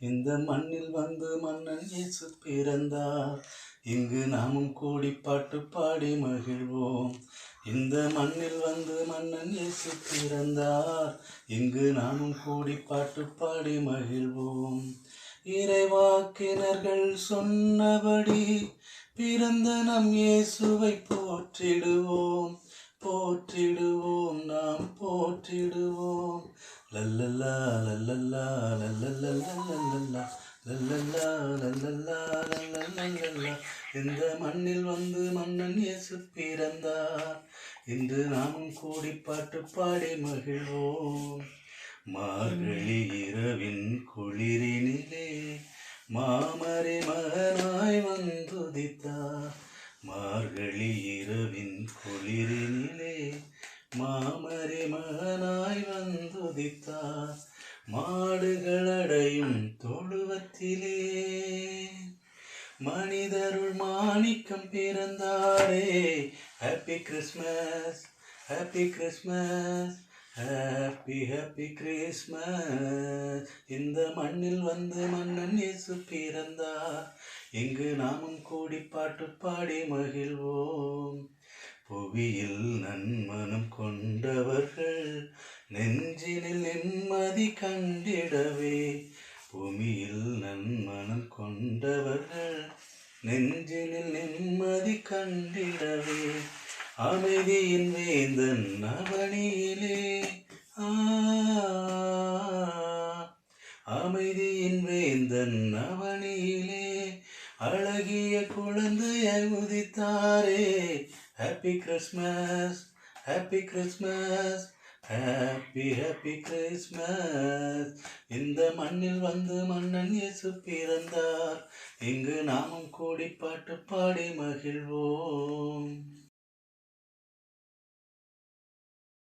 இந்த மண்ணில் வந்து மன்னன் இயேசு பிறந்தார். இங்கு நாமும் கூடி பாட்டு பாடி மகிழ்வோம். இந்த மண்ணில் வந்து மன்னன் இயேசு பிறந்தார். இங்கு நாமும் கூடி பாட்டு பாடி மகிழ்வோம். இறைவாக்கினர்கள் சொன்னபடி பிறந்த நம் இயேசுவை போற்றிடுவோம். போற்றிடுவோம் நாம் போற்றிடுவோம் லல்லல்லா லல்லல்லா லல்லல்லா லல்லல்லா லல்லல்லா லல்லல்லா லல்லல்லா இந்த மண்ணில் வந்து மன்னன் இயேசு பிறந்தார் இன்று நாமும் கூடி பாட்டு பாடி மகிழ்வோம் மார்கழி இரவின் குளிரினிலே மாமரை மகனாய் வந்துதித்தார் மார்கழி இரவின் குளிரினிலே மாமரி மகனாய் வந்துதித்தார் மாடுகளடையும் தொழுவத்திலே. மனிதருள் மாணிக்கம் பிறந்தாரே happy Christmas happy Christmas happy happy Christmas இந்த மண்ணில் வந்து மன்னன் இயேசு பிறந்தார். இங்கு நாமும் கூடி பாட்டு பாடி மகிழ்வோம். புவியில் நன்மன கொண்டவர்கள் நெஞ்சினில் நிம்மதி கண்டிடவே. பூமியில் நன்மனம் கொண்டவர்கள் நெஞ்சினில் நிம்மதி கண்டிடவே. அமைதியின் வேந்தன் அவனியிலே அமைதியின் வேந்தன் அவனியிலே அழகிய குழந்தையை உதித்தாரே. Happy Christmas happy Christmas happy happy Christmas இந்த மண்ணில் வந்து மன்னன் இயேசு பிறந்தார். இங்கு நாமும் கூடி பாட்டு பாடி மகிழ்வோம்.